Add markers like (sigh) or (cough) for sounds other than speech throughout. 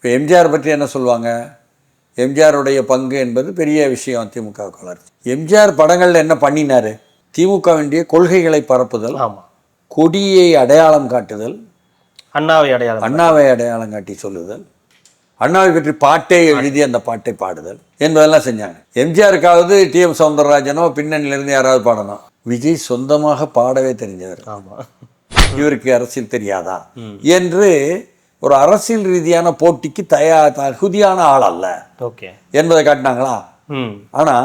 இப்போ எம்ஜிஆர் பற்றி என்ன சொல்லுவாங்க? எம்ஜிஆருடைய பங்கு என்பது பெரிய விஷயம் திமுக வளர்ச்சி எம்ஜிஆர் படங்களில் என்ன பண்ணினாரு? திமுக வேண்டிய கொள்கைகளை பரப்புதல் ஆமா. கொடியை அடையாளம் காட்டுதல் அண்ணாவை அடையாளம் அண்ணாவை அடையாளம் காட்டி சொல்லுதல் அண்ணாவை பற்றி பாட்டை எழுதி அந்த பாட்டை பாடுதல் என்பதெல்லாம் செஞ்சாங்க. எம்ஜிஆருக்காவது டி எம் சௌந்தரராஜனோ பின்னணியிலிருந்து யாராவது பாடணும். விஜய் சொந்தமாக பாடவே தெரிஞ்சவர். இவருக்கு அரசியல் தெரியாதா? என்று ஒரு அரசியல் ரீதியான போட்டிக்கு தயா தகுதியான ஆள் அல்ல. ஓகே. என்பதை காட்டினாங்களா? ஆனா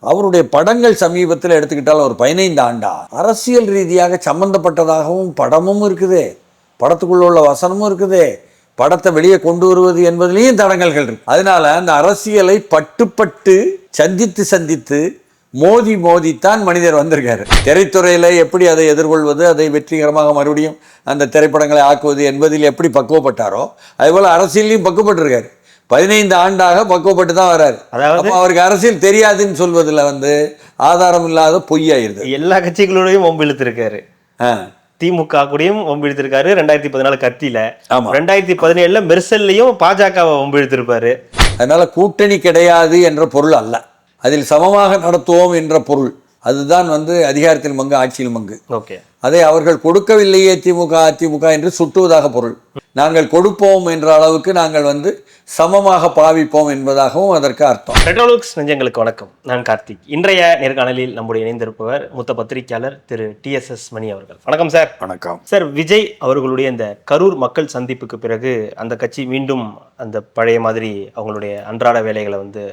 அவருடைய படங்கள் சமீபத்தில் எடுத்துக்கிட்டால் ஒரு பதினைந்து ஆண்டா. அரசியல் ரீதியாக சம்பந்தப்பட்டதாகவும் படமும் இருக்குது. படத்துக்குள்ள உள்ள வசனமும் இருக்குது. படத்தை வெளியே கொண்டு வருவது என்பதிலையும் தடங்கல்கள் இருக்கு. அதனால அந்த அரசியலை பட்டுப்பட்டு சந்தித்து சந்தித்து மோதி மோதித்தான் மனிதர் வந்திருக்காரு. திரைத்துறையில எப்படி அதை எதிர்கொள்வது அதை வெற்றிகரமாக மறுபடியும் அந்த திரைப்படங்களை ஆக்குவது என்பதில் எப்படி பக்குவப்பட்டாரோ அதுபோல் அரசியலையும் பக்குவப்பட்டிருக்காரு. பதினைந்து ஆண்டாக பக்குவப்பட்டு தான் வராரு. அதாவது அப்போ அவருக்கு அரசியல் தெரியாதுன்னு சொல்வதில் வந்து ஆதாரம் இல்லாத பொய்யாயிருது. எல்லா கட்சிகளோடையும் ஆ. திமுக கூடயும் ஒம்பு இழுத்திருக்காரு. ரெண்டாயிரத்தி பதினாலு கத்தியில. ரெண்டாயிரத்தி பதினேழுல மெர்சல்லையும் பாஜகவை ஒம்பு இழுத்திருப்பாரு. அதனால கூட்டணி கிடையாது என்ற பொருள் அல்ல. அதில் சமமாக நடத்துவோம் என்ற பொருள். அதுதான் வந்து அதிகாரத்தில் மங்கு ஆட்சியில் மங்கு. ஓகே. அதை அவர்கள் கொடுக்கவில்லையே திமுக அதிமுக என்று சுட்டுவதாக பொருள். நாங்கள் கொடுப்போம் என்ற அளவுக்கு நாங்கள் வந்து சமமாக பாவிப்போம் என்பதாகவும் அதற்கு அர்த்தம். பெட்ரோலுக்ஸ் நெஞ்சங்களுக்கு வணக்கம். நான் கார்த்திக். இன்றைய நேர்காணலில் நம்முடைய இணைந்திருப்பவர் மூத்த பத்திரிகையாளர் Thiru T S S Mani அவர்கள். வணக்கம் சார். வணக்கம். சார் விஜய் அவர்களுடைய இந்த கரூர் மக்கள் சந்திப்புக்கு பிறகு அந்த கட்சி மீண்டும் அந்த பழைய மாதிரி அவங்களுடைய அன்றாட வேலைகளை வந்து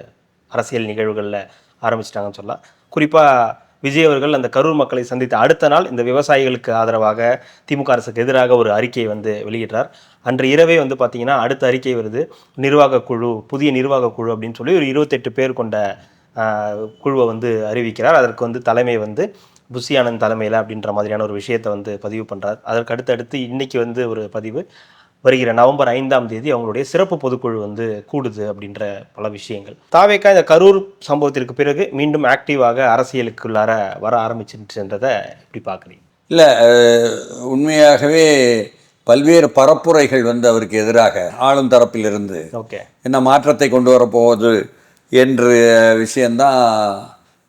அரசியல் நிகழ்வுகளில் ஆரம்பிச்சிட்டாங்கன்னு சொல்லலாம். குறிப்பாக விஜய் அவர்கள் அந்த கரூர் மக்களை சந்தித்த அடுத்த நாள் இந்த விவசாயிகளுக்கு ஆதரவாக திமுக அரசுக்கு எதிராக ஒரு அறிக்கையை வந்து வெளியிட்டார் அன்று இரவே வந்து பார்த்திங்கன்னா அடுத்த அறிக்கை வருது. நிர்வாக குழு புதிய நிர்வாக குழு அப்படின்னு சொல்லி ஒரு இருபத்தெட்டு பேர் கொண்ட குழுவை வந்து அறிவிக்கிறார். அதற்கு வந்து தலைமை வந்து புஷி ஆனந்த் தலைமையில் அப்படின்ற மாதிரியான ஒரு விஷயத்தை வந்து பதிவு பண்ணுறார் அதற்கு அடுத்தடுத்து இன்றைக்கி வந்து ஒரு பதிவு வருகிற நவம்பர் ஐந்தாம் தேதி அவங்களுடைய சிறப்பு பொதுக்குழு வந்து கூடுது அப்படின்ற பல விஷயங்கள். தாவேக்கா இந்த கரூர் சம்பவத்திற்கு பிறகு மீண்டும் ஆக்டிவாக அரசியலுக்குள்ளார வர ஆரம்பிச்சுன்றதை எப்படி பார்க்குறீங்க? இல்லை உண்மையாகவே பல்வேறு பரப்புரைகள் வந்து அவருக்கு எதிராக ஆளும் தரப்பிலிருந்து ஓகே. என்ன மாற்றத்தை கொண்டு வரப்போகுது என்று விஷயந்தான்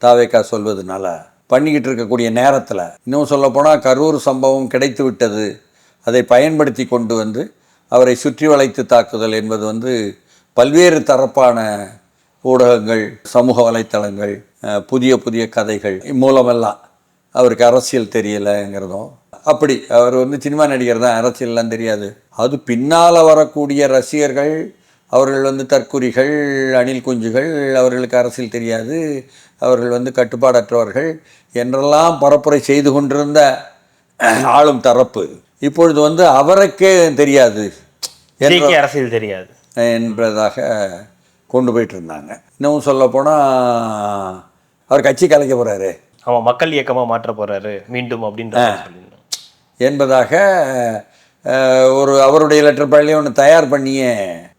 தாவேக்கா சொல்வதனால பண்ணிக்கிட்டு இருக்கக்கூடிய நேரத்தில் இன்னும் சொல்லப்போனால் கரூர் சம்பவம் கிடைத்து விட்டது அதை பயன்படுத்தி கொண்டு வந்து அவரை சுற்றி வளைத்து தாக்குதல் என்பது வந்து பல்வேறு தரப்பான ஊடகங்கள் சமூக வலைத்தளங்கள் புதிய புதிய கதைகள் மூலமெல்லாம் அவருக்கு அரசியல் தெரியலைங்கிறதும். அப்படி அவர் வந்து சினிமா நடிகர் தான் அரசியல்லாம் தெரியாது. அது பின்னால் வரக்கூடிய ரசிகர்கள் அவர்கள் வந்து தற்குறிகள் அணில் குஞ்சுகள் அவர்களுக்கு அரசியல் தெரியாது. அவர்கள் வந்து கட்டுப்பாடற்றவர்கள் என்றெல்லாம் பரப்புரை செய்து கொண்டிருந்த ஆளும் தரப்பு. இப்பொழுது வந்து அவருக்கே தெரியாது அரசியல் தெரியாது. என்பதாக கொண்டு போயிட்டு இருந்தாங்க இன்னும் சொல்லப்போனால் அவர் கட்சி கலைக்க போகிறாரு ஆமா மக்கள் இயக்கமா மாற்ற போறாரு மீண்டும் அப்படின்ற என்பதாக ஒரு அவருடைய லெட்டர் பேட்லேயே ஒன்று தயார் பண்ணியே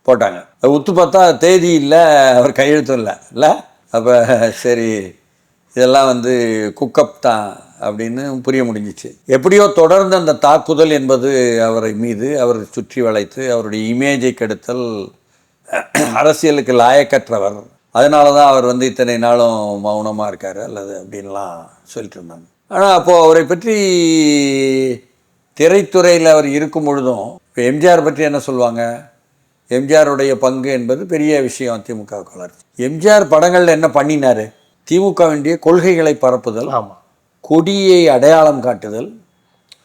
போட்டாங்க. உத்து பார்த்தா தேதி இல்லை அவர் கையெழுத்தும் இல்லை. இல்லை? அப்போ சரி. இதெல்லாம் வந்து குக்கப் தான் அப்படின்னு புரிய முடிஞ்சிச்சு. எப்படியோ தொடர்ந்து அந்த தாக்குதல் என்பது அவரை மீது அவர் சுற்றி வளைத்து அவருடைய இமேஜை கெடுத்தல் அரசியலுக்கு லாயக்கற்றவர். அதனால தான் அவர் வந்து இத்தனை நாளும் மௌனமாக இருக்கார் அல்லது அப்படின்லாம் சொல்லிட்டு இருந்தாங்க ஆனால் அப்போது அவரை பற்றி திரைத்துறையில் அவர் இருக்கும் பொழுதும் இப்போ எம்ஜிஆர் பற்றி என்ன சொல்லுவாங்க எம்ஜிஆருடைய பங்கு என்பது பெரிய விஷயம் திமுக வளர்ச்சி. எம்ஜிஆர் படங்களில் என்ன பண்ணினார்? திமுக வேண்டிய கொள்கைகளை பரப்புதல் ஆமா. கொடியை அடையாளம் காட்டுதல்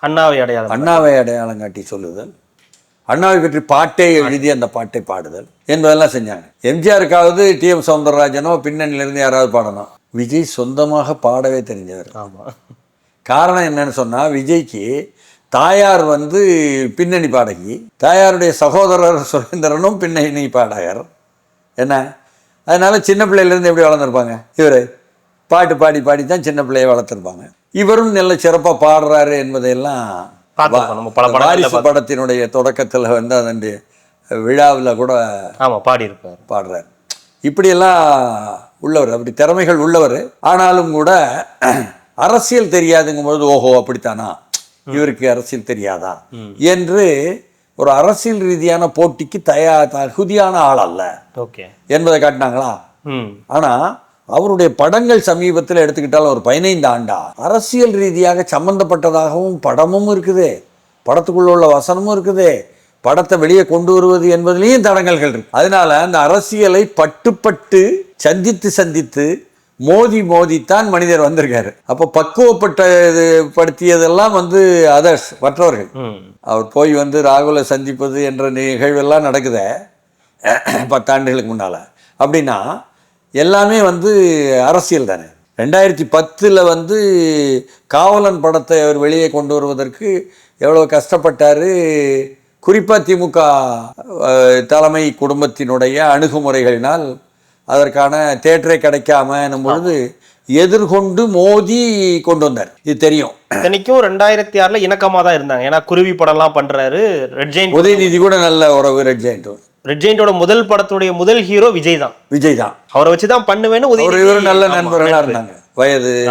அண்ணாவை அடையாளம் அண்ணாவை அடையாளம் காட்டி சொல்லுதல் அண்ணாவை பற்றி பாட்டை எழுதி அந்த பாட்டை பாடுதல் என்பதெல்லாம் செஞ்சாங்க. எம்ஜிஆருக்காவது டி எம் சௌந்தரராஜனோ பின்னணியிலிருந்து யாராவது பாடணும். விஜய் சொந்தமாக பாடவே தெரிஞ்சவர். ஆமா. காரணம் என்னன்னு சொன்னால் விஜய்க்கு தாயார் வந்து பின்னணி பாடகி தாயாருடைய சகோதரர் சுரேந்திரனும் பின்னணி பாடகர். என்ன? அதனால சின்ன பிள்ளையிலேருந்து எப்படி வளர்ந்துருப்பாங்க? இவர் பாட்டு பாடி பாடி தான் சின்ன பிள்ளையை வளர்த்துருப்பாங்க. இவரும் நல்ல சிறப்பாக பாடுறாரு என்பதையெல்லாம் வாரிசு படத்தினுடைய தொடக்கத்தில் வந்து அதனுடைய விழாவில் கூட ஆமா பாடி இருப்பார் பாடுறார். இப்படியெல்லாம் உள்ளவர் அப்படி திறமைகள் உள்ளவர். ஆனாலும் கூட அரசியல் தெரியாதுங்கும்போது ஓஹோ அப்படித்தானா? இவருக்கு அரசியல் தெரியாதா? என்று ஒரு அரசியல் ரீதியான போட்டிக்கு தயா தகுதியான ஆள் அல்ல. ஓகே. என்பதை காட்டினாங்களா? ம். ஆனால் அவருடைய படங்கள் சமீபத்தில் எடுத்துக்கிட்டாலும் ஒரு பதினைந்து ஆண்டா. அரசியல் ரீதியாக சம்பந்தப்பட்டதாகவும் படமும் இருக்குது. படத்துக்குள்ள உள்ள வசனமும் இருக்குது. படத்தை வெளியே கொண்டு வருவது என்பதிலையும் தடங்கல்கள் இருக்கு. அதனால அந்த அரசியலை பட்டுப்பட்டு சந்தித்து சந்தித்து மோதி மோதித்தான் மனிதர் வந்திருக்காரு. அப்போ பக்குவப்பட்ட இது படுத்தியதெல்லாம் வந்து அதர்ஸ் மற்றவர்கள். அவர் போய் வந்து ராகுலை சந்திப்பது என்ற நிகழ்வெல்லாம் நடக்குதே. பத்தாண்டுகளுக்கு முன்னால். அப்படின்னா எல்லாமே வந்து அரசியல் தானே. ரெண்டாயிரத்தி பத்தில் வந்து காவலன் படத்தை அவர் வெளியே கொண்டு வருவதற்கு எவ்வளோ கஷ்டப்பட்டார். குறிப்பாக திமுக தலைமை குடும்பத்தினுடைய அணுகுமுறைகளினால் அதற்கான தேட்டரே கிடைக்காம என்னும் பொழுது எதிர்கொண்டு மோதி கொண்டு வந்தார். இது தெரியும். இத்தனைக்கும் ரெண்டாயிரத்தி ஆறுல இணக்கமா தான் இருந்தாங்க. ஏன்னா குருவி படம்லாம் பண்றாரு ரெட் ஜெயின் உதயநிதி கூட நல்ல உறவு ரெட் ஜெயண்ட் ரெட் ஜெயிண்டோட முதல் படத்துடைய முதல் ஹீரோ விஜய் தான். விஜய் தான். அவரை வச்சு தான் பண்ணுவேன்னு இவரும் நல்ல ஆமா, நண்பர்களா நட்பு. இருந்தாங்க. வயது.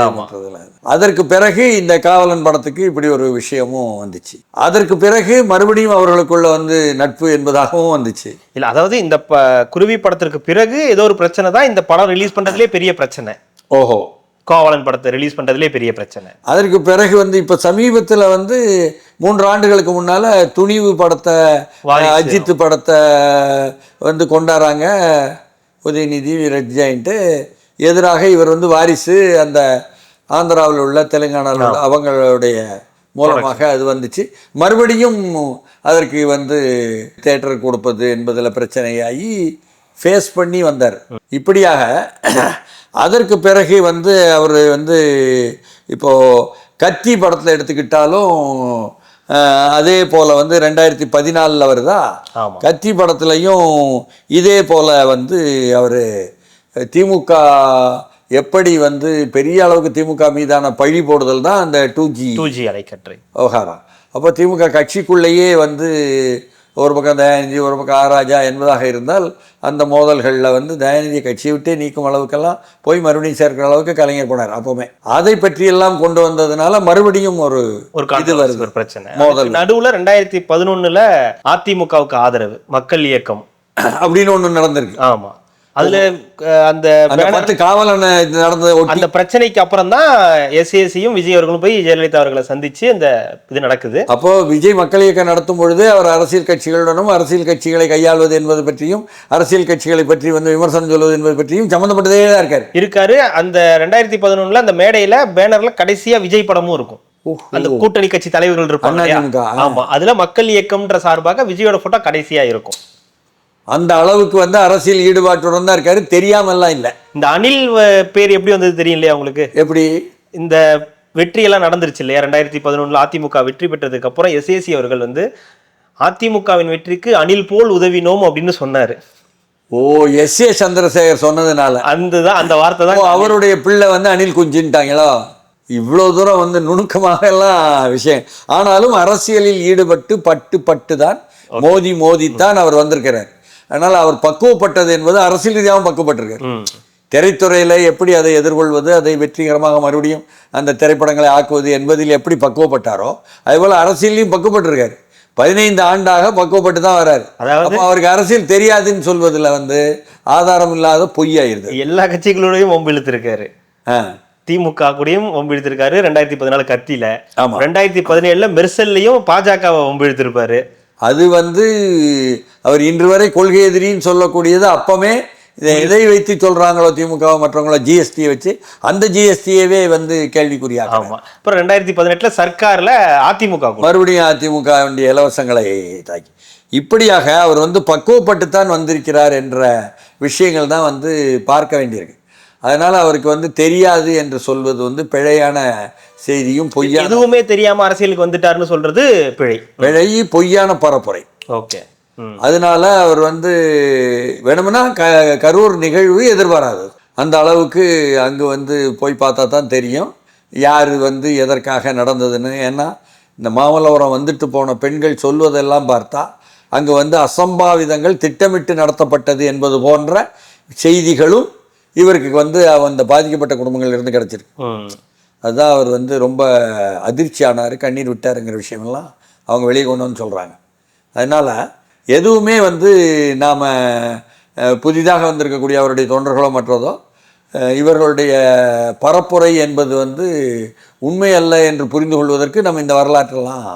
அதற்கு பிறகு இந்த காவலன் படத்துக்கு இப்படி ஒரு விஷயமும் வந்துச்சு. அதற்கு பிறகு மறுபடியும் அவர்களுக்குள்ள வந்து நட்பு என்பதாகவும் வந்துச்சு. இல்ல அதாவது இந்த ப- குருவி படத்திற்கு பிறகு ஏதோ ஒரு பிரச்சனை தான் இந்த படம் ரிலீஸ் பண்றதுலயே பெரிய பிரச்சனை. ஓஹோ. காவலன் படத்தை ரிலீஸ் பண்றதுலயே பெரிய பிரச்சனை. அதற்கு பிறகு வந்து இப்ப சமீபத்துல வந்து மூன்று ஆண்டுகளுக்கு முன்னால துணிவு படத்தை. அஜித் படத்தை வந்து கொண்டாடுறாங்க. Udhayanidhi red giant. எதிராக இவர் வந்து வாரிசு அந்த ஆந்திராவில் உள்ள தெலுங்கானாவில் உள்ள அவங்களுடைய மூலமாக அது வந்துச்சு. மறுபடியும் அதற்கு வந்து தேட்டர் கொடுப்பது என்பதில் பிரச்சனையாகி ஃபேஸ் பண்ணி வந்தார். இப்படியாக அதற்கு பிறகு வந்து அவர் வந்து இப்போ கத்தி படத்தில் எடுத்துக்கிட்டாலும் அதே போல் வந்து ரெண்டாயிரத்தி பதினாலில் வருதா? கத்தி படத்துலையும் இதே போல் வந்து அவர் திமுக எப்படி வந்து பெரிய அளவுக்கு திமுக மீதான பழி போடுதல் தான் அந்த டூ ஜி டூ ஜி அலைக்கற்றை. விவகாரம் அப்போ திமுக கட்சிக்குள்ளேயே வந்து ஒரு பக்கம் தயாநிதி ஒரு பக்கம் ஆராஜா என்பதாக இருந்தால் அந்த மோதல்களில் வந்து தயாநிதியை கட்சியை விட்டே நீக்கும் அளவுக்கெல்லாம் போய் மறுபடியும் சேர்க்கிற அளவுக்கு கலைஞர் போனார் அப்போவுமே. அதை பற்றியெல்லாம் கொண்டு வந்ததுனால மறுபடியும் ஒரு ஒரு இது வருது. ஒரு பிரச்சனை. மோதல். நடுவுல ரெண்டாயிரத்தி பதினொன்னுல அதிமுகவுக்கு ஆதரவு மக்கள் இயக்கம். அப்படின்னு ஒன்று நடந்திருக்கு. ஆமா. அதுல அந்த பத்து காவலனை ஒட்டி அந்த பிரச்சனைக்கு அப்புறம் தான் எஸ்ஏசியும் விஜய் அவர்களும் போய் ஜெயலலிதா அவர்களை சந்திச்சு அந்த இது நடக்குது. அப்போ விஜய் மக்கள் இயக்கம் நடத்தும் பொழுது அவர் அரசியல் கட்சிகளுடனும் அரசியல் கட்சிகளை கையாள்வது என்பது பற்றியும் அரசியல் கட்சிகளை பற்றி வந்து விமர்சனம் சொல்வது என்பது பற்றியும் சம்மந்தப்பட்டதே தான் இருக்காரு. இருக்காரு. அந்த ரெண்டாயிரத்தி பதினொன்னுல அந்த மேடையில பேனர்ல கடைசியா விஜய் படமும் இருக்கும். அந்த கூட்டணி கட்சி தலைவர்கள் இருப்பாங்க. ஆமா. அதுல மக்கள் இயக்கம்ன்ற சார்பாக விஜயோட போட்டோ கடைசியா இருக்கும். அந்த அளவுக்கு வந்து அரசியல் ஈடுபாட்டுடன் தான் இருக்காரு. தெரியாமல்லாம் இல்லை. இந்த அனில் பேர் எப்படி வந்தது தெரியும் இல்லையா உங்களுக்கு? எப்படி? இந்த வெற்றி எல்லாம் நடந்துருச்சு இல்லையா? ரெண்டாயிரத்தி பதினொன்னுல அதிமுக வெற்றி பெற்றதுக்கு அப்புறம் எஸ்ஏசி அவர்கள் வந்து அதிமுகவின் வெற்றிக்கு அனில் போல் உதவினோம் அப்படின்னு சொன்னாரு. ஓ எஸ் ஏ சந்திரசேகர் சொன்னதுனால. அந்த தான் அந்த வார்த்தை தான் அவருடைய பிள்ளை வந்து அனில் குஞ்சின்ட்டாங்களோ? இவ்வளோ தூரம் வந்து நுணுக்கமாக எல்லாம் விஷயம். ஆனாலும் அரசியலில் ஈடுபட்டு பட்டு பட்டு தான் மோதி மோதித்தான் அவர் வந்திருக்கிறார். அதனால் அவர் பக்குவப்பட்டது என்பது அரசியல் ரீதியாகவும் பக்குவப்பட்டிருக்கார். திரைத்துறையில் எப்படி அதை எதிர்கொள்வது அதை வெற்றிகரமாக மறுபடியும் அந்த திரைப்படங்களை ஆக்குவது என்பதில் எப்படி பக்குவப்பட்டாரோ அதேபோல் அரசியலையும் பக்குவப்பட்டிருக்காரு. பதினைந்து ஆண்டாக பக்குவப்பட்டு தான் வர்றாரு அதாவது- அப்போ அவருக்கு அரசியல் தெரியாதுன்னு சொல்வதில் வந்து ஆதாரம் இல்லாத பொய்யாயிருது. எல்லா கட்சிகளோடையும் ஆ. திமுக கூடயும் வம்பு இழுத்திருக்காரு. ரெண்டாயிரத்தி பதினாலு கத்தியில. ரெண்டாயிரத்தி பதினேழுல மெர்சல்லையும் பாஜகவை வம்பு இழுத்திருப்பாரு. அது வந்து அவர் இன்று வரை கொள்கை எதிரின்னு சொல்லக்கூடியது அப்பமே இதை எதை வைத்து சொல்றாங்களோ திமுக மற்றவங்களோ ஜிஎஸ்டியை வச்சு அந்த ஜிஎஸ்டியவே வந்து கேள்விக்குறியாக அப்புறம் ரெண்டாயிரத்தி பதினெட்டுல சர்க்கார்ல அதிமுக மறுபடியும் அதிமுக வேண்டிய இலவசங்களை தாக்கி. இப்படியாக அவர் வந்து பக்குவப்பட்டு தான் வந்திருக்கிறார் என்ற விஷயங்கள் தான் வந்து பார்க்க வேண்டியிருக்கு. அதனால அவருக்கு வந்து தெரியாது என்று சொல்வது வந்து பிழையான செய்தியும் பொய்யான எதுவுமே தெரியாம அரசியலுக்கு வந்துட்டாருன்னு சொல்றது பிழை. பிழை பொய்யான பரப்புரை. ஓகே. அதனால அவர் வந்து வேணும்னா க கரூர் நிகழ்வு எதிர்பாராது. அந்த அளவுக்கு அங்கே வந்து போய் பார்த்தா தான் தெரியும். யார் வந்து எதற்காக நடந்ததுன்னு. ஏன்னா இந்த மாமல்லபுரம் வந்துட்டு போன பெண்கள் சொல்வதெல்லாம் பார்த்தா அங்கே வந்து அசம்பாவிதங்கள் திட்டமிட்டு நடத்தப்பட்டது என்பது போன்ற செய்திகளும் இவருக்கு வந்து அந்த பாதிக்கப்பட்ட குடும்பங்கள்லேருந்து கிடச்சிருக்கு அதுதான் அவர் வந்து ரொம்ப அதிர்ச்சி ஆனார் கண்ணீர் விட்டாருங்கிற விஷயமெல்லாம் அவங்க வெளியே கொண்டு வந்து சொல்கிறாங்க அதனால் எதுவுமே வந்து நாம் புதிதாக வந்திருக்கக்கூடிய அவருடைய தொண்டர்களோ மற்றதோ இவர்களுடைய பரப்புரை என்பது வந்து உண்மை அல்ல என்று புரிந்து கொள்வதற்கு நம்ம இந்த வரலாற்றெல்லாம்.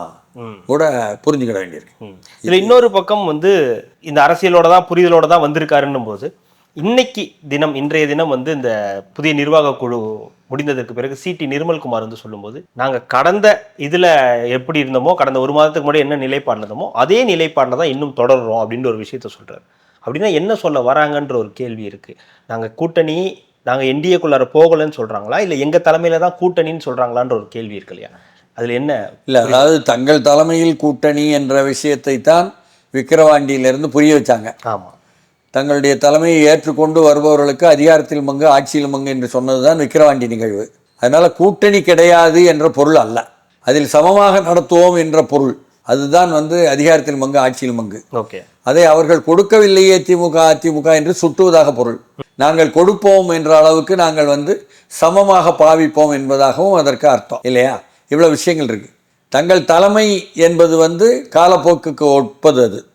கூட புரிஞ்சுக்கிட வேண்டியிருக்கு. இதுல இன்னொரு பக்கம் வந்து இந்த அரசியலோட தான் புரிதலோட தான் வந்திருக்காருன்னும் போது இன்னைக்கு தினம் இன்றைய தினம் வந்து இந்த புதிய நிர்வாக குழு முடிந்ததற்கு பிறகு சிடி நிர்மல்குமார் வந்து சொல்லும்போது நாங்க கடந்த இதுல எப்படி இருந்தோமோ கடந்த ஒரு மாதத்துக்கு முன்னாடி என்ன இருந்தோமோ அதே நிலைப்பாடுல தான் இன்னும் தொடர்றோம் அப்படின்ற ஒரு விஷயத்த சொல்றாரு. அப்படின்னா என்ன சொல்ல வராங்கன்ற ஒரு கேள்வி இருக்கு. நாங்க கூட்டணி நாங்க என்டிஏக்குள்ளார போகலைன்னு சொல்றாங்களா? இல்ல எங்க தலைமையில தான் கூட்டணின்னு சொல்றாங்களான்ற ஒரு கேள்வி இருக்கு இல்லையா? அதுல என்ன இல்லை அதாவது தங்கள் தலைமையில் கூட்டணி என்ற விஷயத்தை தான் விக்கிரவாண்டியிலிருந்து புரிய வச்சாங்க. ஆமா. தங்களுடைய தலைமையை ஏற்றுக்கொண்டு வருபவர்களுக்கு அதிகாரத்தில் மங்கு ஆட்சியில் மங்கு என்று சொன்னதுதான் விக்கிரவாண்டி நிகழ்வு. அதனால கூட்டணி கிடையாது என்ற பொருள் அல்ல. அதில் சமமாக நடத்துவோம் என்ற பொருள். அதுதான் வந்து அதிகாரத்தில் மங்கு ஆட்சியில் மங்கு. ஓகே. அதை அவர்கள் கொடுக்கவில்லையே திமுக அதிமுக என்று சுட்டுவதாக பொருள். நாங்கள் கொடுப்போம் என்ற அளவுக்கு நாங்கள் வந்து சமமாக பாவிப்போம் என்பதாகவும் அதற்கு அர்த்தம். இல்லையா? இவ்வளோ விஷயங்கள் இருக்கு. தங்கள் தலைமை என்பது வந்து காலப்போக்குக்கு ஒப்பது அது.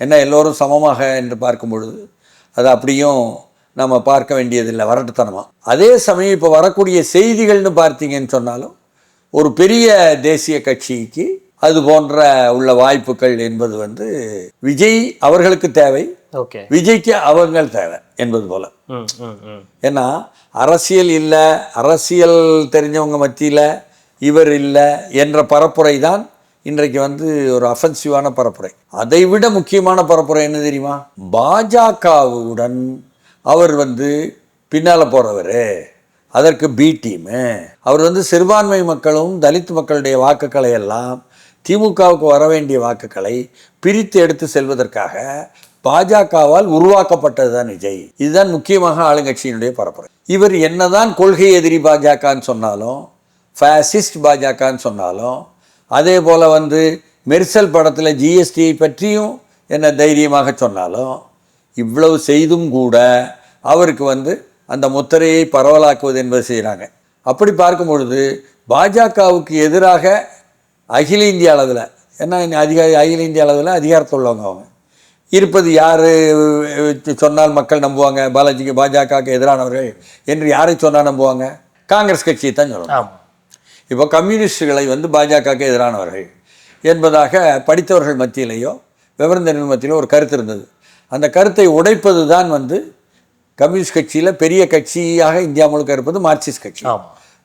என்ன எல்லோரும் சமமாக என்று பார்க்கும் பொழுது அது அப்படியும் நம்ம பார்க்க வேண்டியதில்லை வரட்டுத்தனமா? அதே சமயம் இப்போ வரக்கூடிய செய்திகள்னு பார்த்தீங்கன்னு சொன்னாலும் ஒரு பெரிய தேசிய கட்சிக்கு அது போன்ற உள்ள வாய்ப்புகள் என்பது வந்து விஜய் அவர்களுக்கு தேவை விஜய்க்கு அவங்கள் தேவை என்பது போல. ஏன்னா அரசியல் இல்லை அரசியல் தெரிஞ்சவங்க மத்தியில் இவர் இல்லை என்ற பரப்புரை தான் இன்றைக்கு வந்து ஒரு அஃபென்சிவான பரப்புரை. அதை விட முக்கியமான பரப்புரை என்ன தெரியுமா? பாஜகவுடன் அவர் வந்து பின்னால் போகிறவர் அதற்கு பி டீமு அவர் வந்து சிறுபான்மை மக்களும் தலித் மக்களுடைய வாக்குகளை எல்லாம் திமுகவுக்கு வர வேண்டிய வாக்குகளை பிரித்து எடுத்து செல்வதற்காக பாஜகவால் உருவாக்கப்பட்டது தான் விஜய். இதுதான் முக்கியமாக ஆளுங்கட்சியினுடைய பரப்புரை. இவர் என்னதான் கொள்கை எதிரி பாஜகன்னு சொன்னாலும் ஃபேசிஸ்ட் பாஜகன்னு சொன்னாலும் அதே போல் வந்து மெர்சல் படத்தில் ஜிஎஸ்டியை பற்றியும் என்ன தைரியமாக சொன்னாலும் இவ்வளவு செய்தும் கூட அவருக்கு வந்து அந்த முத்திரையை பரவலாக்குவது என்பது செய்கிறாங்க அப்படி பார்க்கும் பொழுது பாஜகவுக்கு எதிராக அகில இந்திய அளவில் ஏன்னா அதிகாரி அகில இந்திய அளவில் அதிகாரத்தில் உள்ளவங்க அவங்க. இருப்பது யார் சொன்னால் மக்கள் நம்புவாங்க பாலாஜிக்கு பாஜகவுக்கு எதிரானவர்கள் என்று யாரை சொன்னால் நம்புவாங்க? காங்கிரஸ் கட்சியை தான் சொல்லணும் இப்போ கம்யூனிஸ்டுகளை வந்து பாஜகவுக்கு எதிரானவர்கள் என்பதாக படித்தவர்கள் மத்தியிலேயோ விவரந்தர்கள் மத்தியிலோ ஒரு கருத்து இருந்தது. அந்த கருத்தை உடைப்பது தான் வந்து கம்யூனிஸ்ட் கட்சியில் பெரிய கட்சியாக இந்தியா முழுக்க இருப்பது மார்க்சிஸ்ட் கட்சி.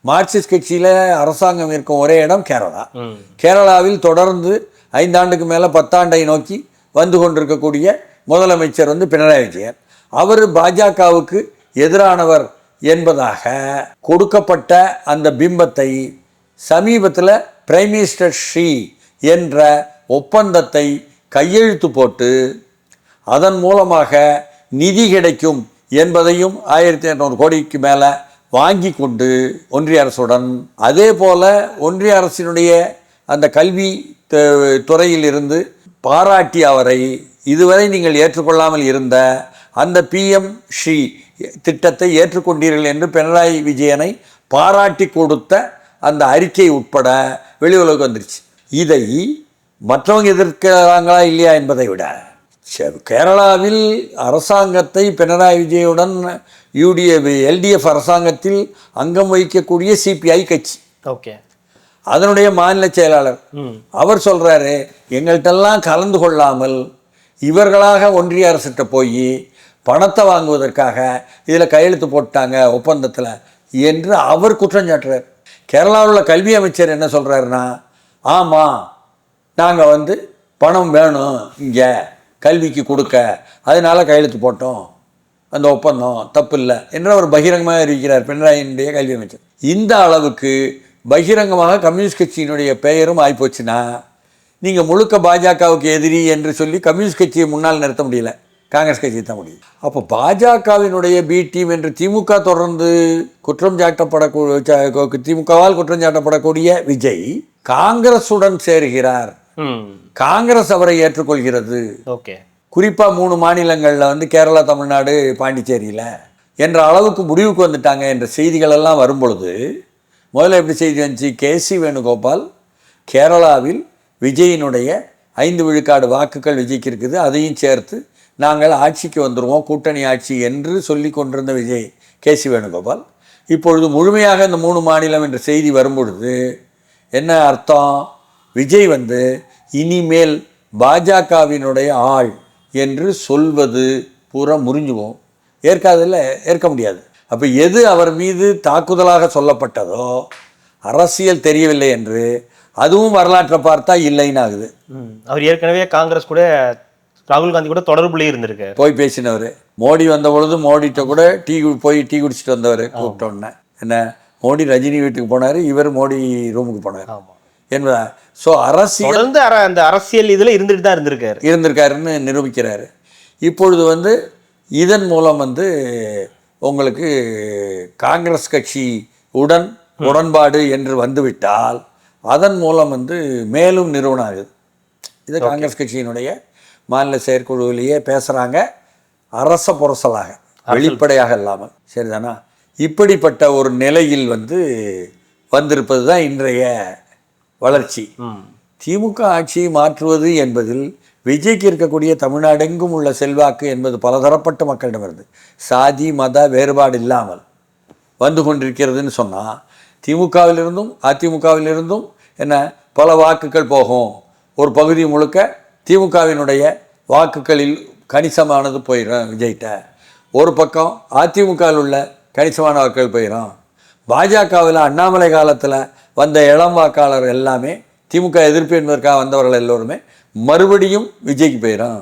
மார்க்சிஸ்ட் கட்சியில் அரசாங்கம் இருக்கும் ஒரே இடம் கேரளா. கேரளாவில் தொடர்ந்து ஐந்தாண்டுக்கு மேலே பத்தாண்டை நோக்கி வந்து கொண்டிருக்கக்கூடிய முதலமைச்சர் வந்து பினராயி விஜயன். அவர் பாஜகவுக்கு எதிரானவர் என்பதாக கொடுக்கப்பட்ட அந்த பிம்பத்தை சமீபத்தில் பிரைம் மினிஸ்டர் ஷீ என்ற ஒப்பந்தத்தை கையெழுத்து போட்டு அதன் மூலமாக நிதி கிடைக்கும் என்பதையும் ஆயிரத்தி இரநூறு கோடிக்கு மேலே வாங்கி கொண்டு ஒன்றிய அரசுடன் அதே போல ஒன்றிய அரசினுடைய அந்த கல்வி துறையிலிருந்து பாராட்டி அவரை இதுவரை நீங்கள் ஏற்றுக்கொள்ளாமல் இருந்த அந்த பிஎம் ஸ்ரீ திட்டத்தை ஏற்றுக்கொண்டீர்கள் என்று பினராயி விஜயனை பாராட்டி கொடுத்த அந்த அறிக்கை உட்பட வெளி உலகம் வந்துருச்சு. இதை மற்றவங்க எதிர்க்கிறாங்களா இல்லையா என்பதை விட கேரளாவில் அரசாங்கத்தை பினராயி விஜயுடன் யூடிஎ எல்டிஎஃப் அரசாங்கத்தில் அங்கம் வகிக்கக்கூடிய சிபிஐ கட்சி. ஓகே. அதனுடைய மாநில செயலாளர். அவர் சொல்றாரு எங்கள்கிட்டெல்லாம் கலந்து கொள்ளாமல் இவர்களாக ஒன்றிய அரசிட்ட போய் பணத்தை வாங்குவதற்காக இதில் கையெழுத்து போட்டாங்க ஒப்பந்தத்தில் என்று அவர் குற்றம் சாட்டுறார். கேரளாவில் உள்ள கல்வி அமைச்சர் என்ன சொல்கிறாருன்னா ஆமாம் நாங்கள் வந்து பணம் வேணும் இங்கே கல்விக்கு கொடுக்க. அதனால் கையெழுத்து போட்டோம். அந்த ஒப்பந்தம் தப்பு இல்லை என்ற அவர் பகிரங்கமாக இருக்கிறார் பினராயினுடைய கல்வி அமைச்சர். இந்த அளவுக்கு பகிரங்கமாக கம்யூனிஸ்ட் கட்சியினுடைய பெயரும் ஆகிப்போச்சுன்னா நீங்கள் முழுக்க பாஜகவுக்கு எதிரி என்று சொல்லி கம்யூனிஸ்ட் கட்சியை முன்னால் நிறுத்த முடியல. காங்கிரஸ் கட்சியை தான் முடியும் அப்போ பாஜகவினுடைய பி டீம் என்று திமுக தொடர்ந்து குற்றம் சாட்டப்படக்கூடிய திமுகவால் குற்றம் சாட்டப்படக்கூடிய விஜய் காங்கிரசுடன் சேருகிறார். காங்கிரஸ் அவரை ஏற்றுக்கொள்கிறது. ஓகே. குறிப்பாக மூணு மாநிலங்களில் வந்து கேரளா தமிழ்நாடு பாண்டிச்சேரியில் என்ற அளவுக்கு முடிவுக்கு வந்துட்டாங்க என்ற செய்திகள் எல்லாம் வரும்பொழுது முதல்ல எப்படி செய்தி வந்துச்சு? கேசி வேணுகோபால் கேரளாவில் விஜயினுடைய ஐந்து விழுக்காடு வாக்குகள் விஜய்க்கு இருக்குது. அதையும் சேர்த்து நாங்கள் ஆட்சிக்கு வந்துடுவோம் கூட்டணி ஆட்சி என்று சொல்லி கொண்டிருந்த விஜய் கே சி வேணுகோபால். இப்பொழுது முழுமையாக இந்த மூணு மாநிலம் என்ற செய்தி வரும்பொழுது என்ன அர்த்தம்? விஜய் வந்து இனிமேல் பாஜகவினுடைய ஆள் என்று சொல்வது பூரா முறிஞ்சுவோம். ஏற்காதில் ஏற்க முடியாது. அப்போ எது அவர் மீது தாக்குதலாக சொல்லப்பட்டதோ அரசியல் தெரியவில்லை என்று அதுவும் வரலாற்றை பார்த்தா இல்லைன்னு ஆகுது. அவர் ஏற்கனவே காங்கிரஸ் கூட ராகுல் காந்தி கூட தொடர்புலயே இருந்திருக்காரு. போய் பேசினவர். மோடி வந்த பொழுது மோடிட்ட கூட டீ போய் டீ குடிச்சிட்டு வந்தவர் கூப்பிட்டோன்னே. என்ன? மோடி ரஜினி வீட்டுக்கு போனார் இவர் மோடி ரூமுக்கு போனார். என்பதா ஸோ அரசியல் தொடர்ந்து அந்த அரசியல் இதுல இருந்துட்டு தான் இருந்திருக்காரு. இருந்திருக்காருன்னு நிரூபிக்கிறாரு. இப்பொழுது வந்து இதன் மூலம் வந்து உங்களுக்கு காங்கிரஸ் கட்சி உடன் உடன்பாடு என்று வந்துவிட்டால் அதன் மூலம் வந்து மேலும் நிறுவனம் ஆகுது. இது காங்கிரஸ் கட்சியினுடைய மாநில செயற்குழுவிலேயே பேசுகிறாங்க அரச புரசலாக வெளிப்படையாக இல்லாமல். சரிதானா? இப்படிப்பட்ட ஒரு நிலையில் வந்து வந்திருப்பது தான் இன்றைய வளர்ச்சி. திமுக ஆட்சியை மாற்றுவது என்பதில் விஜய்க்கு இருக்கக்கூடிய தமிழ்நாடெங்கும் உள்ள செல்வாக்கு என்பது பலதரப்பட்ட மக்களிடமிருந்து சாதி மத வேறுபாடு இல்லாமல் வந்து கொண்டிருக்கிறதுன்னு சொன்னால் திமுகவிலிருந்தும் அதிமுகவிலிருந்தும் என்ன பல வாக்குகள் போகும். ஒரு பகுதி முழுக்க திமுகவினுடைய வாக்குகளில் கணிசமானது போயிடும் விஜய்கிட்ட. ஒரு பக்கம் அதிமுகவில் உள்ள கணிசமான வாக்குகள் போயிடும். பாஜகவில் அண்ணாமலை காலத்தில் வந்த இளம் வாக்காளர் எல்லாமே திமுக எதிர்ப்பு என்பதற்காக வந்தவர்கள் எல்லோருமே மறுபடியும் விஜய்க்கு போயிடும்.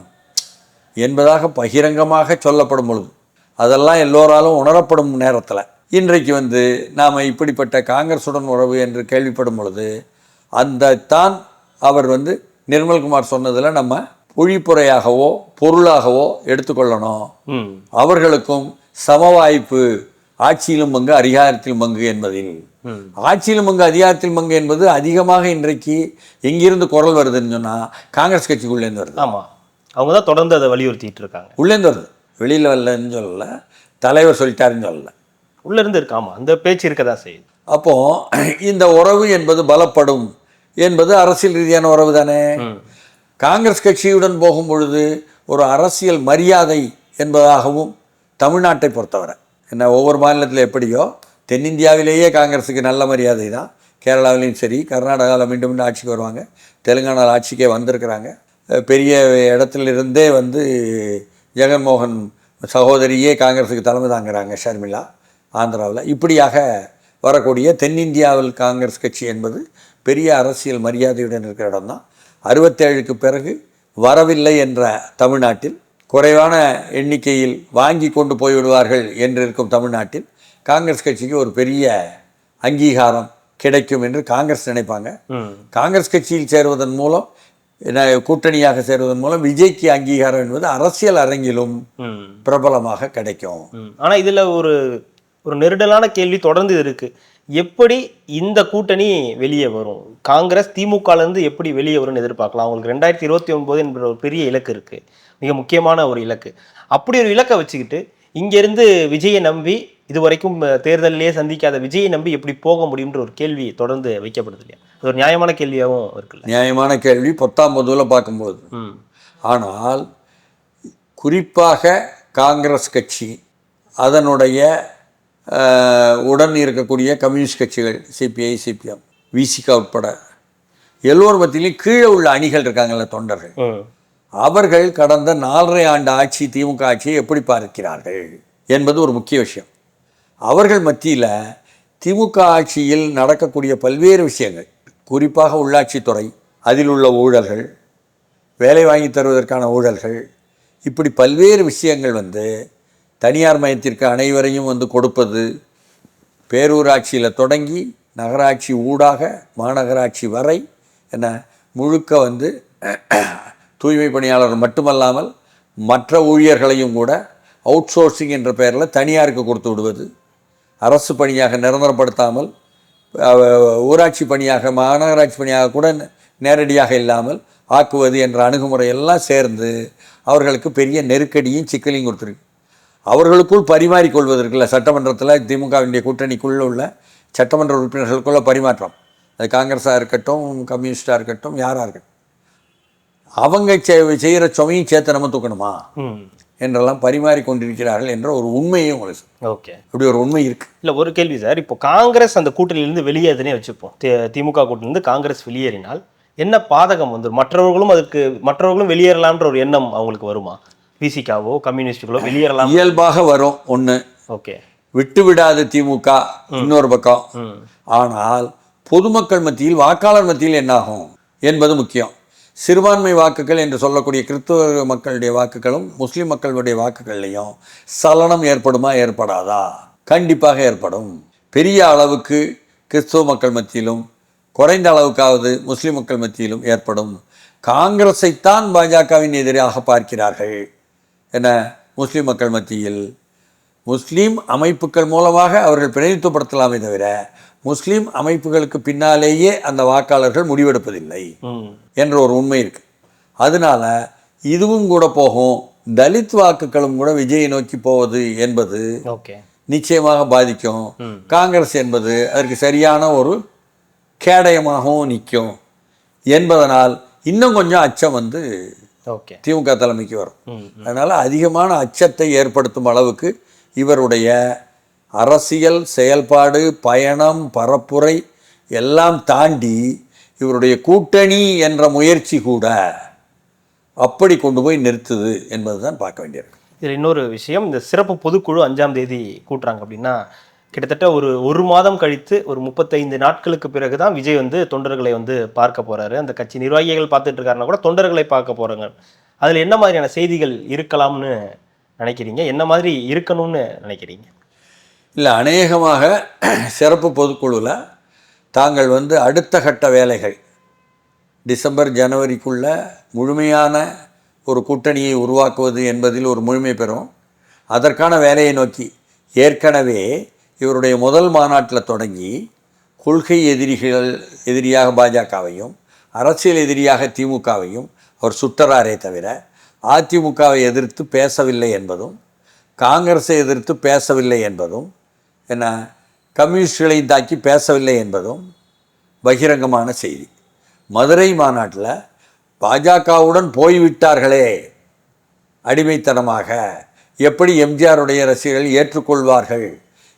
என்பதாக பகிரங்கமாக சொல்லப்படும் பொழுது அதெல்லாம் எல்லோராலும் உணரப்படும் நேரத்தில் இன்றைக்கு வந்து நாம் இப்படிப்பட்ட காங்கிரஸுடன் உறவு என்று கேள்விப்படும் பொழுது அந்த தான் அவர் வந்து நிர்மல்குமார் சொன்னதில் நம்ம பொழிப்புரையாகவோ பொருளாகவோ எடுத்துக்கொள்ளணும். அவர்களுக்கும் சம வாய்ப்பு ஆட்சியிலும் பங்கு அதிகாரத்திலும் பங்கு என்பதில். ஆட்சியிலும் பங்கு அதிகாரத்தில் பங்கு என்பது அதிகமாக இன்றைக்கு எங்கிருந்து குரல் வருதுன்னு சொன்னால் காங்கிரஸ் கட்சிக்குள்ளேருந்து வருது. ஆமா. அவங்க தான் தொடர்ந்து அதை வலியுறுத்திட்டு இருக்காங்க. உள்ளேருந்து வருது. வெளியில் வரலன்னு சொல்லல. தலைவர் சொல்லிட்டாருன்னு சொல்லல. உள்ள இருந்து இருக்கு. ஆமா. அந்த பேச்சு இருக்க தான் செய்யுது. அப்போ இந்த உறவு என்பது பலப்படும். என்பது அரசியல் ரீதியான உறவு தானே. காங்கிரஸ் கட்சியுடன் போகும் பொழுது ஒரு அரசியல் மரியாதை என்பதாகவும் தமிழ்நாட்டை பொறுத்தவரை. என்ன ஒவ்வொரு மாநிலத்தில் எப்படியோ தென்னிந்தியாவிலேயே காங்கிரஸுக்கு நல்ல மரியாதை தான். கேரளாவிலையும் சரி கர்நாடகாவில் மீண்டும் மீண்டும் ஆட்சிக்கு வருவாங்க. தெலுங்கானாவில் ஆட்சிக்கே வந்திருக்கிறாங்க. பெரிய இடத்துல இருந்தே வந்து ஜெகன்மோகன் சகோதரியே காங்கிரஸுக்கு தலைமை தாங்குறாங்க ஷர்மிளா ஆந்திராவில். இப்படியாக வரக்கூடிய தென்னிந்தியாவில் காங்கிரஸ் கட்சி என்பது பெரிய அரசியல் மரியாதையுடன் இருக்கிற இடம்தான். அறுபத்தேழுக்கு பிறகு வரவில்லை என்ற தமிழ்நாட்டில் குறைவான எண்ணிக்கையில் வாங்கி கொண்டு போய்விடுவார்கள் என்று இருக்கும் தமிழ்நாட்டில் காங்கிரஸ் கட்சிக்கு ஒரு பெரிய அங்கீகாரம் கிடைக்கும் என்று காங்கிரஸ் நினைப்பாங்க. காங்கிரஸ் கட்சியில் சேருவதன் மூலம் கூட்டணியாக சேருவதன் மூலம் விஜய்க்கு அங்கீகாரம் என்பது அரசியல் அரங்கிலும் பிரபலமாக கிடைக்கும். ம். ஆனா இதுல ஒரு ஒரு நெருடலான கேள்வி தொடர்ந்து இருக்கு. எப்படி இந்த கூட்டணி வெளியே வரும்? காங்கிரஸ் திமுகல இருந்து எப்படி வெளியே வரும்னு எதிர்பார்க்கலாம்? அவங்களுக்கு ரெண்டாயிரத்தி இருபத்தி ஒன்பது என்ற ஒரு பெரிய இலக்கு இருக்கு. மிக முக்கியமான ஒரு இலக்கு. அப்படி ஒரு இலக்கை வச்சுக்கிட்டு இங்க இருந்து விஜயை நம்பி இது வரைக்கும் தேர்தலிலேயே சந்திக்காத விஜயை நம்பி எப்படி போக முடியும்ன்ற ஒரு கேள்வி தொடர்ந்து வைக்கப்படுது இல்லையா? அது ஒரு நியாயமான கேள்வியாகவும் இருக்குல்ல? நியாயமான கேள்வி பத்தாம் பொதுவில் பார்க்கும்போது ஆனால் குறிப்பாக காங்கிரஸ் கட்சி அதனுடைய உடன் இருக்கக்கூடிய கம்யூனிஸ்ட் கட்சிகள் சிபிஐ சிபிஎம் விசிகா உட்பட எல்லோர் மத்தியிலையும் கீழே உள்ள அணிகள் இருக்காங்கல்ல தொண்டர்கள். அவர்கள் கடந்த நாலரை ஆண்டு ஆட்சி திமுக ஆட்சியை எப்படி பார்க்கிறார்கள் என்பது ஒரு முக்கிய விஷயம். அவர்கள் மத்தியில் திமுக ஆட்சியில் நடக்கக்கூடிய பல்வேறு விஷயங்கள் குறிப்பாக உள்ளாட்சித்துறை அதில் உள்ள ஊழல்கள் வேலை வாங்கி தருவதற்கான ஊழல்கள் இப்படி பல்வேறு விஷயங்கள் வந்து தனியார் மயத்திற்கு அனைவரையும் வந்து கொடுப்பது பேரூராட்சியில் தொடங்கி நகராட்சி ஊடாக மாநகராட்சி வரை என்ன முழுக்க வந்து தூய்மை பணியாளர் மட்டுமல்லாமல் மற்ற ஊழியர்களையும் கூட அவுட் சோர்சிங் என்ற பெயரில் தனியாருக்கு கொடுத்து விடுவது. அரசு பணியாக நிரந்தரப்படுத்தாமல் ஊராட்சி பணியாக மாநகராட்சி பணியாக கூட நேரடியாக இல்லாமல் ஆக்குவது என்ற அணுகுமுறை எல்லாம் சேர்ந்து அவர்களுக்கு பெரிய நெருக்கடியும் சிக்கலையும் கொடுத்துருக்கு. அவர்களுக்குள் பரிமாறிக்கொள்வதற்குள்ள சட்டமன்றத்தில் திமுகவினுடைய கூட்டணிக்குள்ள உள்ள சட்டமன்ற உறுப்பினர்களுக்குள்ள பரிமாற்றம். அது காங்கிரஸாக இருக்கட்டும் கம்யூனிஸ்டாக இருக்கட்டும் யாராக இருக்கட்டும். அவங்க செய்கிற சுமையும் சேர்த்து நம்ம தூக்கணுமா? என்றெல்லாம் பரிமாறி கொண்டிருக்கிறார்கள் என்ற ஒரு உண்மையை உங்களுக்கு. ஓகே. அப்படி ஒரு உண்மை இருக்கு. இல்லை ஒரு கேள்வி சார். இப்போ காங்கிரஸ் அந்த கூட்டணியிலிருந்து வெளியேதுனே வச்சுப்போம். திமுக கூட்டணியிலிருந்து காங்கிரஸ் வெளியேறினால் என்ன பாதகம் வந்துடும் மற்றவர்களும் அதுக்கு மற்றவர்களும் வெளியேறலாம்ன்ற ஒரு எண்ணம் அவங்களுக்கு வருமா? பிசிகாவோ கம்யூனிஸ்டுகளோ வெளியேறலாம். இயல்பாக வரும் ஒன்று ஓகே. விட்டு விடாது திமுக இன்னொரு பக்கம். ஆனால் பொதுமக்கள் மத்தியில் வாக்காளர் மத்தியில் என்னாகும் என்பது முக்கியம். சிறுபான்மை வாக்குகள் என்று சொல்லக்கூடிய கிறிஸ்துவ மக்களுடைய வாக்குகளும் முஸ்லிம் மக்களுடைய வாக்குகள்லையும் சலனம் ஏற்படுமா ஏற்படாதா? கண்டிப்பாக ஏற்படும். பெரிய அளவுக்கு கிறிஸ்துவ மக்கள் மத்தியிலும் குறைந்த அளவுக்காவது முஸ்லிம் மக்கள் மத்தியிலும் ஏற்படும். காங்கிரஸைத்தான் பாஜகவின் எதிராக பார்க்கிறார்கள். என முஸ்லிம் மக்கள் மத்தியில் முஸ்லீம் அமைப்புகள் மூலமாக அவர்கள் பிரதிநிதித்துவப்படுத்தலாமே தவிர முஸ்லீம் அமைப்புகளுக்கு பின்னாலேயே அந்த வாக்காளர்கள் முடிவெடுப்பதில்லை என்ற ஒரு உண்மை இருக்கு. அதனால இதுவும் கூட போகும் தலித் வாக்குகளும் கூட விஜயை நோக்கி போவது என்பது நிச்சயமாக பாதிக்கும். காங்கிரஸ் என்பது அதற்கு சரியான ஒரு கேடயமாகவும் நிற்கும் என்பதனால் இன்னும் கொஞ்சம் அச்சம் வந்து திமுக தலைமைக்கு வரும். அதனால் அதிகமான அச்சத்தை ஏற்படுத்தும் அளவுக்கு இவருடைய அரசியல் செயல்பாடு பயணம் பரப்புரை எல்லாம் தாண்டி இவருடைய கூட்டணி என்ற முயற்சி கூட அப்படி கொண்டு போய் நிறுத்துது என்பதுதான் பார்க்க வேண்டியிருக்கு. இதில் இன்னொரு விஷயம் இந்த சிறப்பு பொதுக்குழு அஞ்சாம் தேதி கூட்டுறாங்க அப்படின்னா கிட்டத்தட்ட ஒரு ஒரு மாதம் கழித்து ஒரு முப்பத்தைந்து நாட்களுக்கு பிறகு தான் விஜய் வந்து தொண்டர்களை வந்து பார்க்க போகிறாரு அந்த கட்சி நிர்வாகிகள் பார்த்துட்டு இருக்காருன்னா கூட தொண்டர்களை பார்க்க போகிறாங்க அதில் என்ன மாதிரியான செய்திகள் இருக்கலாம்னு நினைக்கிறீங்க? என்ன மாதிரி இருக்கணும்னு நினைக்கிறீங்க? இல்லை அநேகமாக (clears throat) சிறப்பு பொதுக்குழுவில் தாங்கள் வந்து அடுத்த கட்ட வேலைகள் டிசம்பர் ஜனவரிக்குள்ள முழுமையான ஒரு கூட்டணியை உருவாக்குவது என்பதில் ஒரு முழுமை பெறும். அதற்கான வேலையை நோக்கி ஏற்கனவே இவருடைய முதல் மாநாட்டில் தொடங்கி கொள்கை எதிரிகள் எதிரியாக பாஜகவையும் அரசியல் எதிரியாக திமுகவையும் அவர் சுட்டராரே தவிர அதிமுகவை எதிர்த்து பேசவில்லை என்பதும் காங்கிரஸை எதிர்த்து பேசவில்லை என்பதும் என்ன கம்யூனிஸ்டுகளை தாக்கி பேசவில்லை என்பதும் பகிரங்கமான செய்தி. மதுரை மாநாட்டில் பாஜகவுடன் போய்விட்டார்களே. அடிமைத்தனமாக எப்படி எம்ஜிஆருடைய ரசிகர்கள் ஏற்றுக்கொள்வார்கள்?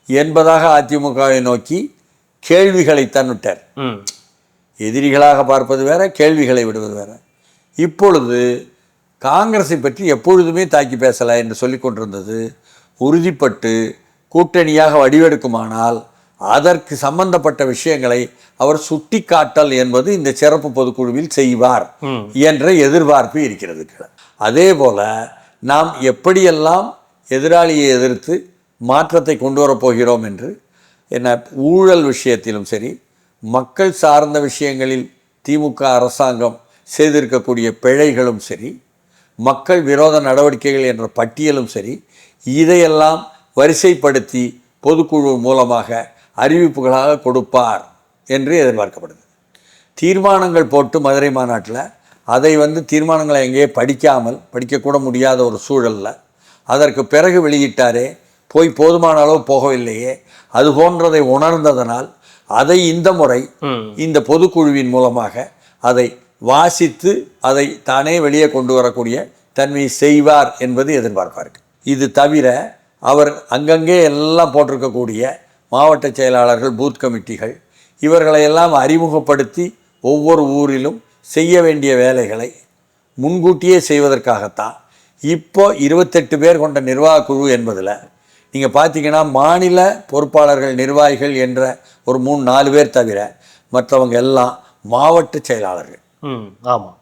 என்பதாக அதிமுகவை நோக்கி கேள்விகளை தன்னுட்டார். எதிரிகளாக பார்ப்பது வேற கேள்விகளை விடுவது வேற. இப்பொழுது காங்கிரஸை பற்றி எப்பொழுதுமே தாக்கி பேசலை என்று சொல்லிக் கொண்டிருந்தது உறுதிப்பட்டு கூட்டணியாக வடிவெடுக்குமானால் அதற்கு சம்பந்தப்பட்ட விஷயங்களை அவர் சுட்டிக்காட்டல் என்பது இந்த சிறப்பு பொதுக்குழுவில் செய்வார். என்ற எதிர்பார்ப்பு இருக்கிறது. அதே போல நாம் எப்படியெல்லாம் எதிராளியை எதிர்த்து மாற்றத்தை கொண்டு வரப்போகிறோம் என்று என்ன ஊழல் விஷயத்திலும் சரி மக்கள் சார்ந்த விஷயங்களில் திமுக அரசாங்கம் செய்திருக்கக்கூடிய பிழைகளும் சரி மக்கள் விரோத நடவடிக்கைகள் என்ற பட்டியலும் சரி இதையெல்லாம் வரிசைப்படுத்தி பொதுக்குழு மூலமாக அறிவிப்புகளாக கொடுப்பார் என்று எதிர்பார்க்கப்படுது. தீர்மானங்கள் போட்டு மதுரை மாநாட்டில் அதை வந்து தீர்மானங்களை எங்கேயே படிக்காமல் படிக்கக்கூட முடியாத ஒரு சூழலில் அதற்கு பிறகு வெளியிட்டாரே போய் போதுமான அளவு போகவில்லையே. அது போன்றதை உணர்ந்ததனால் அதை இந்த முறை இந்த பொதுக்குழுவின் மூலமாக அதை வாசித்து அதை தானே வெளியே கொண்டு வரக்கூடிய தன்மையை செய்வார் என்பது எதிர்பார்ப்பாருக்கு இது தவிர அவர் அங்கங்கே எல்லாம் போட்டிருக்கக்கூடிய மாவட்ட செயலாளர்கள் பூத் கமிட்டிகள் இவர்களை எல்லாம் அறிமுகப்படுத்தி ஒவ்வொரு ஊரிலும் செய்ய வேண்டிய வேலைகளை முன்கூட்டியே செய்வதற்காகத்தான். இப்போ இருபத்தெட்டு பேர் கொண்ட நிர்வாக குழு என்பதில் நீங்கள் பார்த்தீங்கன்னா மாநில பொறுப்பாளர்கள் நிர்வாகிகள் என்ற ஒரு மூணு நாலு பேர் தவிர மற்றவங்க எல்லாம் மாவட்ட செயலாளர்கள். ஆமாம்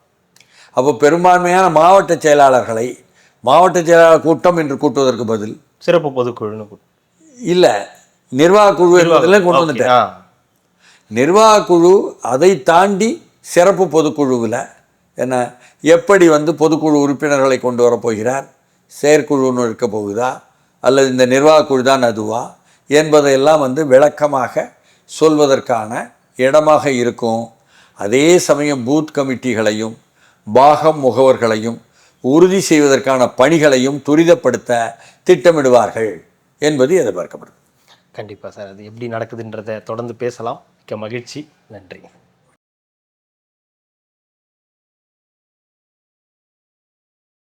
அப்போ பெரும்பான்மையான மாவட்ட செயலாளர்களை மாவட்ட செயலாளர் கூட்டம் என்று கூட்டுவதற்கு பதில் சிறப்பு பொதுக்குழுன்னு கூட்டு- இல்லை நிர்வாக குழு என்பதில் கொண்டு வந்துட்டேன் ஆ. நிர்வாக குழு அதை தாண்டி சிறப்பு பொதுக்குழுவில் என்ன எப்படி வந்து பொதுக்குழு உறுப்பினர்களை கொண்டு வரப் போகிறார் செயற்குழுன்னு இருக்க போகுதா அல்லது இந்த நிர்வாக குழு தான் அதுவா என்பதையெல்லாம் வந்து விளக்கமாக சொல்வதற்கான இடமாக இருக்கும். அதே சமயம் பூத் கமிட்டிகளையும் பாகம் முகவர்களையும் உறுதி செய்வதற்கான பணிகளையும் துரிதப்படுத்த திட்டமிடுவார்கள் என்பது எதிர்பார்க்கப்படுது கண்டிப்பாக சார். அது எப்படி நடக்குதுன்றதை தொடர்ந்து பேசலாம். மிக்க மகிழ்ச்சி. நன்றி.